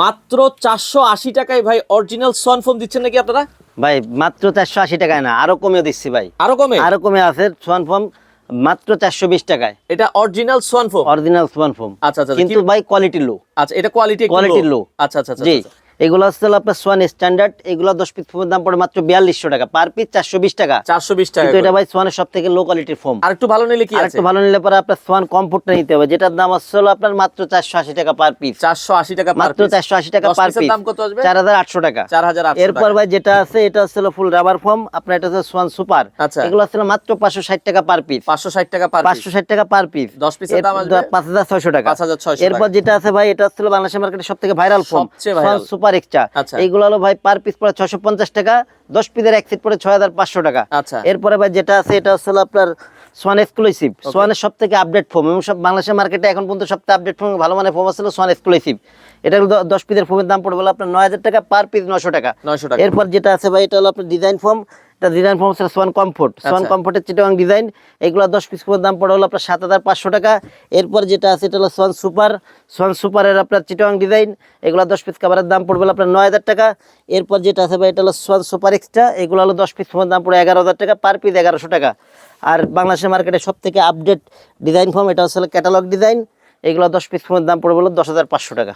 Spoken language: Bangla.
মাত্র চারশো আশি টাকায় ভাই অরিজিনাল সন ফোন দিচ্ছেন নাকি আপনারা? ভাই মাত্র চারশো আশি টাকায় না আরও কমে দিচ্ছি ভাই। আরও কমে? আরও কমে আছে সোয়ান ফোম মাত্র চারশো বিশ টাকায়। এটা original Swan foam original Swan foam আচ্ছা, আচ্ছা, কিন্তু ভাই কোয়ালিটি লো আচ্ছা এটা কোয়ালিটি কোয়ালিটি লো আচ্ছা আচ্ছা আচ্ছা জি। আচ্ছা। এগুলো হচ্ছে আপনার সোয়ান স্ট্যান্ডার্ড এগুলো দশ পিস ফোমের দাম পড়ে মাত্র বিয়াল্লিশশো টাকা পার পিস চারশো বিশ টাকা। চারশো বিশ টাকা এটা ভাই সোয়ানের সব থেকে লো কোয়ালিটির ফোম আর একটু ভালো নিলে কি একটু ভালো নিলে পরে আপনার সোয়ান কমফোর্টটা নিতে হবে যেটার দাম আসছে হলো আপনার মাত্র চারশো আশি টাকা পার পিস চারশো আশি টাকা মাত্র চারশো আশি টাকা পার পিস দাম কত আসবে? চার হাজার আটশো টাকা। চার হাজার আটশো এরপর ভাই যেটা আছে এটা হচ্ছে ফুল রাবার ফর্ম আপনার এটা হচ্ছে সোয়ান সুপার আচ্ছা। এগুলো হচ্ছে মাত্র পাঁচশো ষাট টাকা পার পিস পাঁচশো ষাট টাকা পার পাঁচশো ষাট টাকা পার পিস দশ আসবে? পাঁচ হাজার ছয়শো টাকা। 5,600 এরপর যেটা আছে ভাই এটা হচ্ছে বাংলাদেশের মার্কেটে সব থেকে ভাইরাল ফোম সবচেয়ে viral। Super extra. আচ্ছা। এইগুলো হলো ভাই পার পিস পড়ে ছশো পঞ্চাশ টাকা দশ পিসের এক সিট পড়ে ছয় হাজার পাঁচশো টাকা। আচ্ছা। এরপরে ভাই যেটা আছে এটা হচ্ছে আপনার সোয়ান এক্সক্লুসিভ সোয়ানের সব থেকে আপডেট ফোম এবং সব বাংলাদেশের মার্কেটে এখন পর্যন্ত সবথেকে আপডেট ফোম ভালো মানের ফোম আছে সোয়ান এক্সক্লুসিভ এটা হলো দশ পিসের ফোমের দাম পড়বে আপনার নয় হাজার টাকা পার পিস নশো টাকা। 900 টাকা। এরপর যেটা আছে ভাই এটা হলো আপনার ডিজাইন ফোম এটা ডিজাইন হচ্ছে সোয়ান কমফোর্ট সোয়ান। কমফোর্টের চিটাং ডিজাইন এগুলো দশ পিস করে দাম পড়ে হলো আপনার সাত হাজার পাঁচশো টাকা। এরপর যেটা আছে এটা হলো সোয়ান সুপার সোয়ান সুপারের আপনার চিটাং ডিজাইন এগুলো দশ পিস কাভারের দাম পড়বে আপনার নয় হাজার টাকা। এরপর যেটা আছে ভাই এটা হলো সোয়ান সুপার এক্সট্রা এগুলো হলো দশ পিস দাম পড়ে এগারো হাজার টাকা পার পিস এগারোশো টাকা। আর বাংলাদেশের মার্কেটে সব থেকে আপডেট ডিজাইন ফর্ম এটা হচ্ছে ক্যাটালগ ডিজাইন এগুলো দশ পিস ফোনের দাম পড়বে হলো দশ হাজার পাঁচশো টাকা।